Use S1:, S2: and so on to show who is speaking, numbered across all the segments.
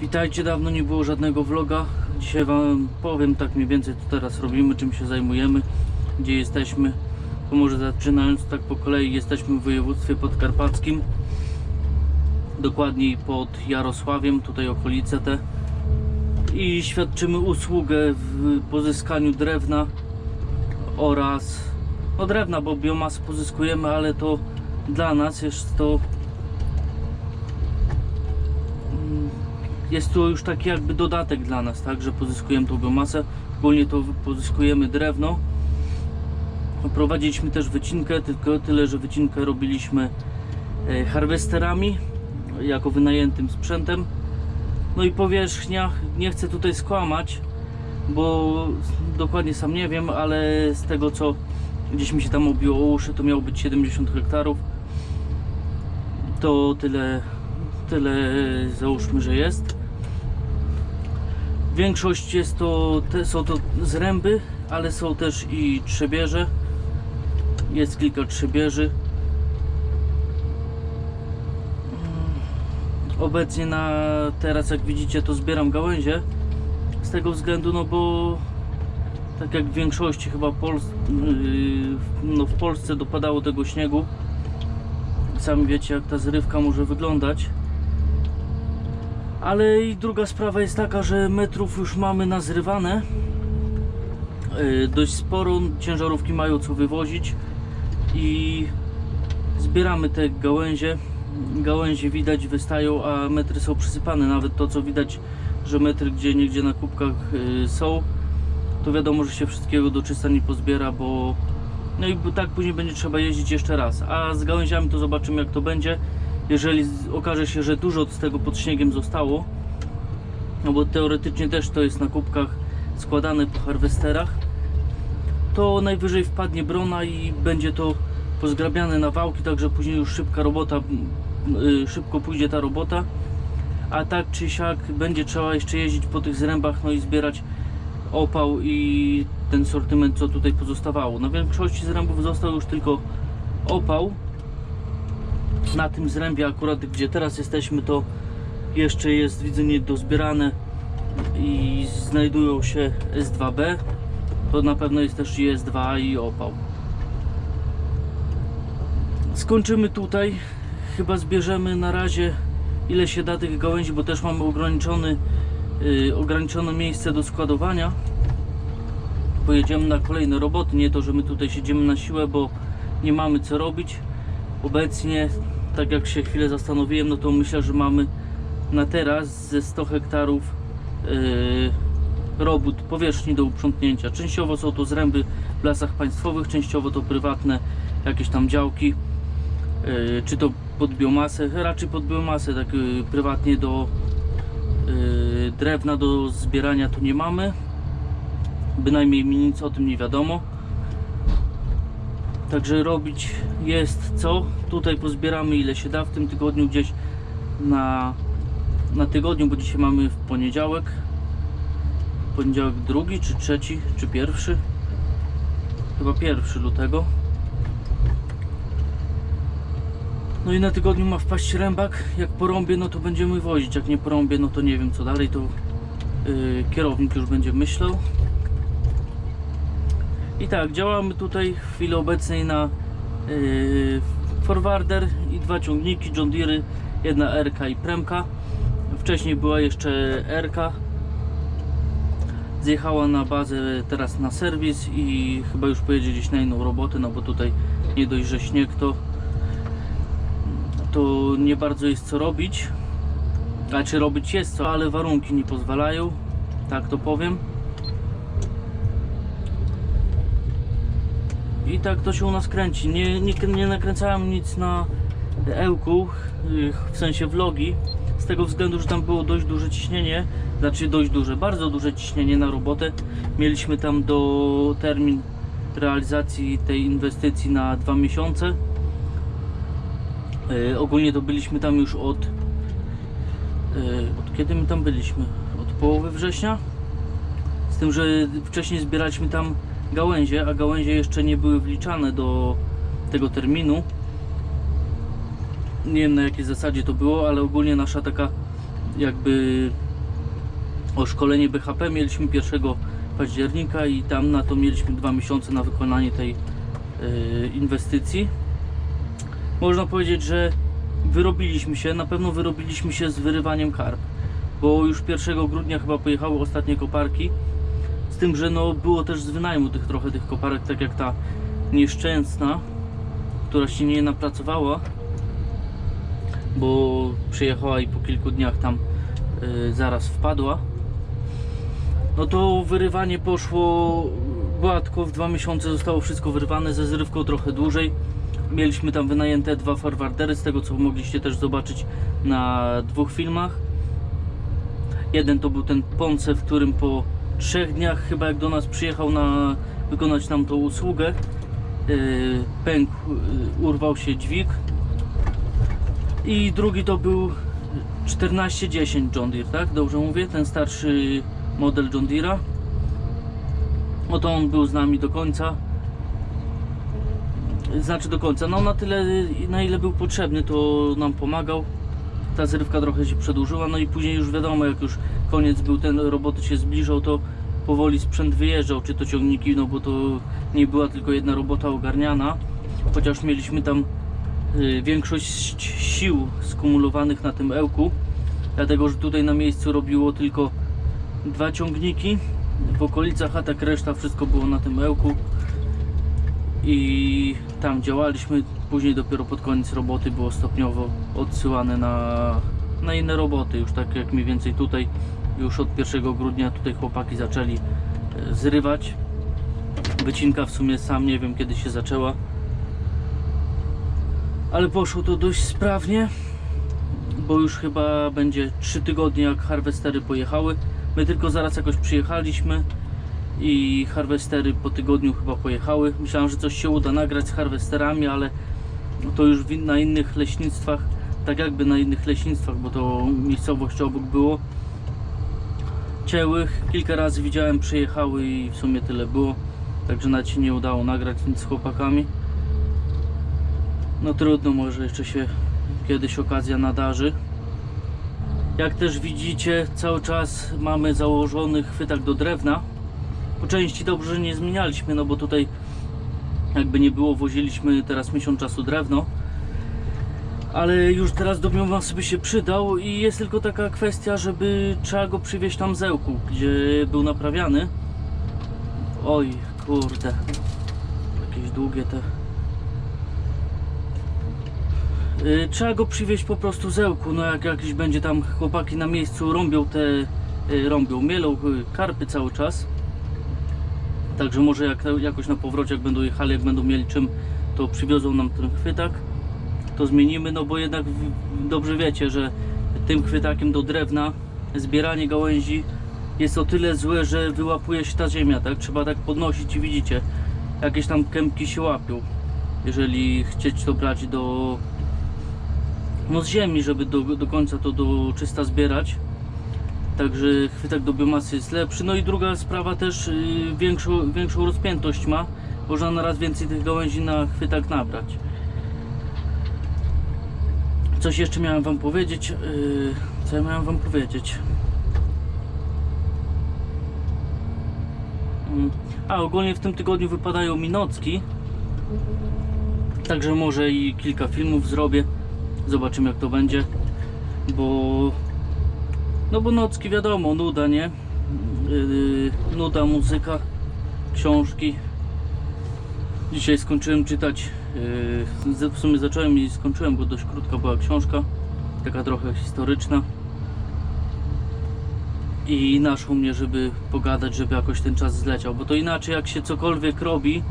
S1: Witajcie, dawno nie było żadnego vloga. Dzisiaj Wam powiem tak mniej więcej co teraz robimy, czym się zajmujemy, gdzie jesteśmy. To może zaczynając tak po kolei, jesteśmy w województwie podkarpackim. Dokładniej pod Jarosławiem, tutaj okolice te. I świadczymy usługę w pozyskaniu drewna oraz no drewna, bo biomasę pozyskujemy, ale to dla nas jest to jest to już taki jakby dodatek dla nas, tak, że pozyskujemy tą biomasę. Ogólnie to pozyskujemy drewno. Prowadziliśmy też wycinkę, tylko tyle, że wycinkę robiliśmy e, harwesterami jako wynajętym sprzętem. No i powierzchnia, nie chcę tutaj skłamać, bo dokładnie sam nie wiem, ale z tego co gdzieś mi się tam obiło uszy, to miało być 70 hektarów. To tyle, tyle załóżmy, że jest. Większość jest to, te, są to zręby, ale są też i trzebierze. Jest kilka trzebierzy. Obecnie na teraz jak widzicie to zbieram gałęzie z tego względu no bo tak jak w większości chyba Pols yy, no w Polsce dopadało tego śniegu sami wiecie jak ta zrywka może wyglądać ale i druga sprawa jest taka, że metrów już mamy nazrywane yy, dość sporo, ciężarówki mają co wywozić i zbieramy te gałęzie gałęzie widać wystają, a metry są przysypane. Nawet to co widać, że metry gdzie niegdzie na kubkach y, są, to wiadomo, że się wszystkiego do czysta nie pozbiera, bo no i tak później będzie trzeba jeździć jeszcze raz. A z gałęziami to zobaczymy jak to będzie. Jeżeli okaże się, że dużo z tego pod śniegiem zostało, no bo teoretycznie też to jest na kubkach składane po harwesterach, to najwyżej wpadnie brona i będzie to pozgrabiane na wałki, także później już szybka robota, y, szybko pójdzie ta robota. A tak czy siak będzie trzeba jeszcze jeździć po tych zrębach, no i zbierać opał i ten sortyment, co tutaj pozostawało. Na większości zrębów został już tylko opał. Na tym zrębie akurat, gdzie teraz jesteśmy, to jeszcze jest widzę niedozbierane i znajdują się S2B. To na pewno jest też i S2 i opał. Skończymy tutaj. Chyba zbierzemy na razie ile się da tych gałęzi, bo też mamy ograniczony, yy, ograniczone miejsce do składowania. Pojedziemy na kolejne roboty. Nie to, że my tutaj siedzimy na siłę, bo nie mamy co robić. Obecnie, tak jak się chwilę zastanowiłem, no to myślę, że mamy na teraz ze 100 hektarów yy, robót powierzchni do uprzątnięcia. Częściowo są to zręby w lasach państwowych, częściowo to prywatne jakieś tam działki. Yy, czy to pod biomasę, raczej pod biomasę, tak yy, prywatnie do drewna do zbierania tu nie mamy. Bynajmniej mi nic o tym nie wiadomo. Także robić jest co. Tutaj pozbieramy ile się da w tym tygodniu gdzieś na, na tygodniu, bo dzisiaj mamy w poniedziałek. Poniedziałek drugi, czy trzeci, czy pierwszy? Chyba pierwszy lutego. No i na tygodniu ma wpaść rębak. Jak porąbię, no to będziemy wozić. Jak nie porąbię, no to nie wiem co dalej, to yy, kierownik już będzie myślał. I tak, działamy tutaj w chwili obecnej na yy, forwarder i dwa ciągniki John Deere, jedna RK i Premka. Wcześniej była jeszcze RK. Zjechała na bazę teraz na serwis i chyba już pojedzie gdzieś na inną robotę, no bo tutaj nie dość, że śnieg to to nie bardzo jest co robić. A czy robić jest co, ale warunki nie pozwalają, tak to powiem. I tak to się u nas kręci. Nie, nie, nie nakręcałem nic na Ełku, y, w sensie vlogi, z tego względu, że tam było dość duże ciśnienie, znaczy dość duże, bardzo duże ciśnienie na robotę. Mieliśmy tam do termin realizacji tej inwestycji na dwa miesiące. E, ogólnie to byliśmy tam już od. E, od kiedy my tam byliśmy? Od połowy września? Z tym, że wcześniej zbieraliśmy tam gałęzie, a gałęzie jeszcze nie były wliczane do tego terminu. Nie wiem na jakiej zasadzie to było, ale ogólnie nasza taka jakby o szkolenie BHP mieliśmy 1 października i tam na to mieliśmy dwa miesiące na wykonanie tej y, inwestycji. Można powiedzieć, że wyrobiliśmy się, na pewno wyrobiliśmy się z wyrywaniem karp, bo już 1 grudnia chyba pojechały ostatnie koparki. Z tym, że no było też z wynajmu tych trochę tych koparek, tak jak ta nieszczęsna, która się nie napracowała, bo przyjechała i po kilku dniach tam y, zaraz wpadła. No to wyrywanie poszło gładko, w dwa miesiące zostało wszystko wyrywane, ze zrywką trochę dłużej. Mieliśmy tam wynajęte dwa farwardery, z tego co mogliście też zobaczyć na dwóch filmach. Jeden to był ten Ponce, w którym po trzech dniach chyba jak do nas przyjechał na wykonać nam tą usługę, yy, pękł, yy, urwał się dźwig. I drugi to był 1410 John Deere, tak? Dobrze mówię? Ten starszy model John Deere'a. No to on był z nami do końca. Znaczy do końca, no na tyle na ile był potrzebny to nam pomagał. Ta zrywka trochę się przedłużyła, no i później już wiadomo jak już koniec był, ten roboty się zbliżał, to powoli sprzęt wyjeżdżał, czy to ciągniki, no bo to nie była tylko jedna robota ogarniana, chociaż mieliśmy tam y, większość sił skumulowanych na tym ełku, dlatego że tutaj na miejscu robiło tylko dwa ciągniki w okolicach, a tak reszta wszystko było na tym ełku i tam działaliśmy. Później dopiero pod koniec roboty było stopniowo odsyłane na, na inne roboty, już tak jak mniej więcej tutaj już od 1 grudnia tutaj chłopaki zaczęli e, zrywać. Wycinka w sumie sam nie wiem kiedy się zaczęła. Ale poszło to dość sprawnie, bo już chyba będzie 3 tygodnie jak harwestery pojechały. My tylko zaraz jakoś przyjechaliśmy i harwestery po tygodniu chyba pojechały. Myślałem, że coś się uda nagrać z harwesterami, ale to już na innych leśnictwach, tak jakby na innych leśnictwach, bo to miejscowość obok było. Cięły, kilka razy widziałem, przyjechały i w sumie tyle było. Także nawet się nie udało nagrać nic z chłopakami. No trudno, może jeszcze się kiedyś okazja nadarzy. Jak też widzicie, cały czas mamy założony chwytak do drewna. Po części dobrze że nie zmienialiśmy, no bo tutaj jakby nie było, woziliśmy teraz miesiąc czasu drewno. Ale już teraz do Biomasy by się przydał i jest tylko taka kwestia, żeby trzeba go przywieźć tam z Ełku, gdzie był naprawiany. Oj, kurde. Jakieś długie te Y, Trzeba go przywieźć po prostu z Ełku, no jak jakiś będzie tam chłopaki na miejscu rąbią te, y, rąbią, mielą y, karpy cały czas. Także może jak jakoś na powrocie jak będą jechali, jak będą mieli czym, to przywiozą nam ten chwytak. To zmienimy, no bo jednak dobrze wiecie, że tym chwytakiem do drewna zbieranie gałęzi jest o tyle złe, że wyłapuje się ta ziemia, tak? Trzeba tak podnosić i widzicie, jakieś tam kępki się łapią. Jeżeli chcieć to brać do no z ziemi, żeby do, do końca to do czysta zbierać. Także chwytak do biomasy jest lepszy. No i druga sprawa też y, większą, większą rozpiętość ma. Można na raz więcej tych gałęzi na chwytak nabrać. Coś jeszcze miałem wam powiedzieć. y, co ja miałem wam powiedzieć? Mm, A ogólnie w tym tygodniu wypadają mi nocki. Także może i kilka filmów zrobię. Zobaczymy jak to będzie. Bo no bo nocki wiadomo, nuda, nie? Yy, nuda, muzyka, książki. Dzisiaj skończyłem czytać. Yy, w sumie zacząłem i skończyłem, bo dość krótka była książka. Taka trochę historyczna. I naszło mnie, żeby pogadać, żeby jakoś ten czas zleciał. Bo to inaczej jak się cokolwiek robi,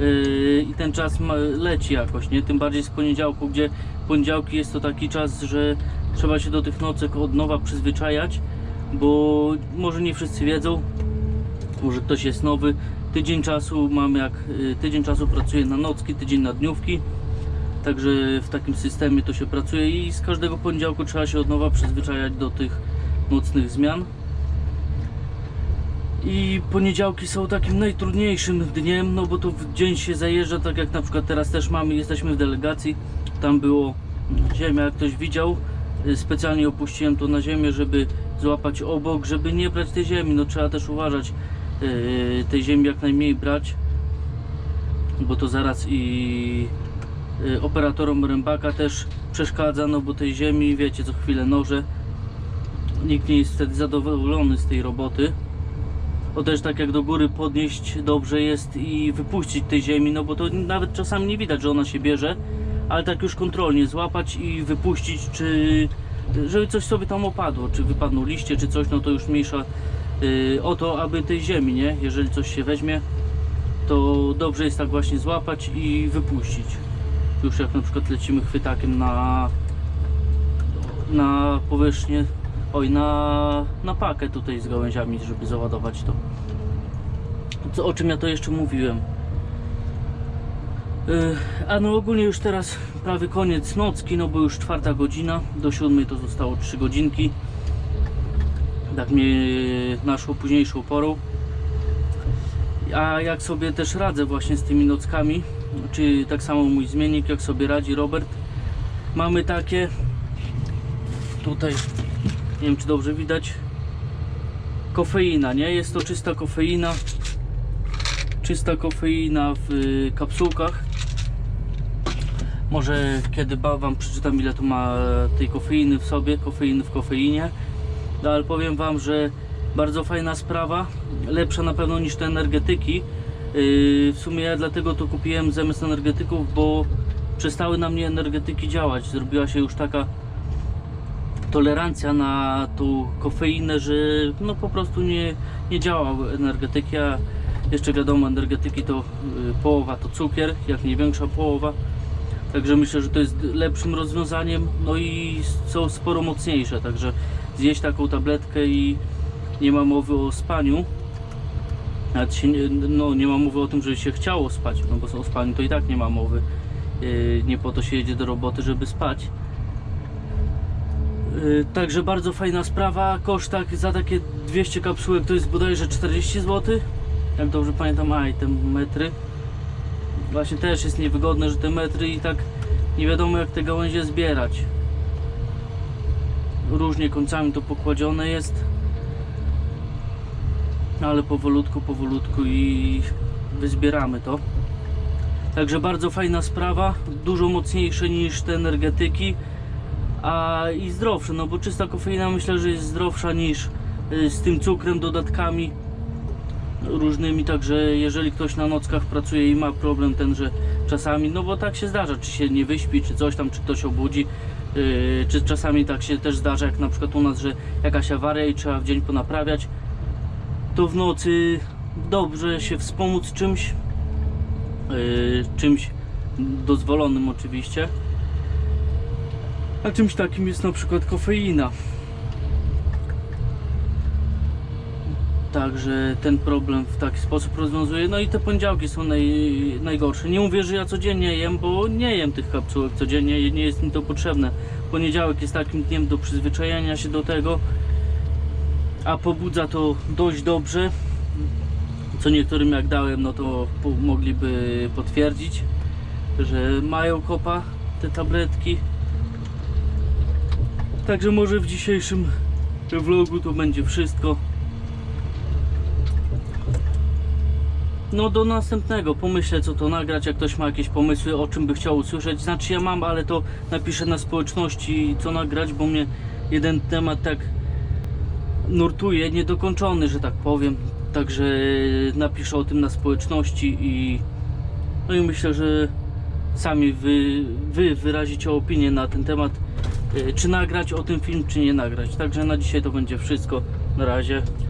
S1: Yy, i ten czas leci jakoś, nie? Tym bardziej z poniedziałku, gdzie poniedziałki jest to taki czas, że trzeba się do tych nocek od nowa przyzwyczajać, bo może nie wszyscy wiedzą, może ktoś jest nowy. Tydzień czasu mam jak yy, tydzień czasu pracuję na nocki, tydzień na dniówki. Także w takim systemie to się pracuje i z każdego poniedziałku trzeba się od nowa przyzwyczajać do tych nocnych zmian. I poniedziałki są takim najtrudniejszym dniem, no bo to w dzień się zajeżdża, tak jak na przykład teraz też mamy, jesteśmy w delegacji, tam było ziemia, jak ktoś widział, y, specjalnie opuściłem to na ziemię, żeby złapać obok, żeby nie brać tej ziemi. No trzeba też uważać y, tej ziemi jak najmniej brać, bo to zaraz i y, operatorom rębaka też przeszkadza, no bo tej ziemi, wiecie, co chwilę noże. Nikt nie jest wtedy zadowolony z tej roboty. Bo też tak jak do góry podnieść dobrze jest i wypuścić tej ziemi, no bo to nawet czasami nie widać, że ona się bierze, ale tak już kontrolnie złapać i wypuścić, czy żeby coś sobie tam opadło, czy wypadną liście, czy coś, no to już mniejsza y, o to, aby tej ziemi, nie? Jeżeli coś się weźmie, to dobrze jest tak właśnie złapać i wypuścić. Już jak na przykład lecimy chwytakiem na na powierzchnię, oj, na, na pakę tutaj z gałęziami, żeby załadować to. Co, o czym ja to jeszcze mówiłem? Yy, a no ogólnie już teraz prawie koniec nocki, no bo już czwarta godzina, do siódmej to zostało 3 godzinki. Tak mnie naszło późniejszą porą. A jak sobie też radzę właśnie z tymi nockami, czy tak samo mój zmiennik, jak sobie radzi Robert. Mamy takie, tutaj, nie wiem czy dobrze widać, kofeina, nie? Jest to czysta kofeina, czysta kofeina w y, kapsułkach. Może kiedy Wam przeczytam ile to ma tej kofeiny w sobie, kofeiny w kofeinie. No, ale powiem Wam, że bardzo fajna sprawa, lepsza na pewno niż te energetyki. Yy, w sumie ja dlatego to kupiłem zamiast energetyków, bo przestały na mnie energetyki działać. Zrobiła się już taka tolerancja na tą kofeinę, że no po prostu nie, nie działały energetyki, a jeszcze wiadomo energetyki to y, połowa to cukier, jak nie większa połowa. Także myślę, że to jest lepszym rozwiązaniem, no i są sporo mocniejsze, także zjeść taką tabletkę i nie ma mowy o spaniu. Nawet się, nie- no, nie ma mowy o tym, że się chciało spać, no bo o spaniu to i tak nie ma mowy. Yy, Nie po to się jedzie do roboty, żeby spać. Yy, Także bardzo fajna sprawa. Koszt tak, za takie 200 kapsułek to jest bodajże 40 zł. Jak dobrze pamiętam, a i te metry. Właśnie też jest niewygodne, że te metry i tak nie wiadomo jak te gałęzie zbierać. Różnie końcami to pokładzione jest. Ale powolutku, powolutku i wyzbieramy to. Także bardzo fajna sprawa, dużo mocniejsze niż te energetyki a i zdrowsze, no bo czysta kofeina myślę, że jest zdrowsza niż y, z tym cukrem, dodatkami różnymi, także jeżeli ktoś na nockach pracuje i ma problem ten, że czasami, no bo tak się zdarza, czy się nie wyśpi, czy coś tam, czy ktoś obudzi, yy, czy czasami tak się też zdarza, jak na przykład u nas, że jakaś awaria i trzeba w dzień ponaprawiać, to w nocy dobrze się wspomóc czymś, yy, czymś dozwolonym oczywiście, a czymś takim jest na przykład kofeina. Także ten problem w taki sposób rozwiązuję. No i te poniedziałki są naj, najgorsze. Nie mówię, że ja codziennie jem, bo nie jem tych kapsułek codziennie, nie jest mi to potrzebne. Poniedziałek jest takim dniem do przyzwyczajenia się do tego, a pobudza to dość dobrze. Co niektórym jak dałem, no to mogliby potwierdzić, że mają kopa te tabletki. Także może w dzisiejszym vlogu to będzie wszystko. No do następnego, pomyślę co to nagrać, jak ktoś ma jakieś pomysły, o czym by chciał usłyszeć. Znaczy ja mam, ale to napiszę na społeczności co nagrać, bo mnie jeden temat tak nurtuje, niedokończony, że tak powiem. Także napiszę o tym na społeczności i no i myślę, że sami wy, wy wyrazicie opinię na ten temat, y, czy nagrać o tym film, czy nie nagrać. Także na dzisiaj to będzie wszystko. Na razie.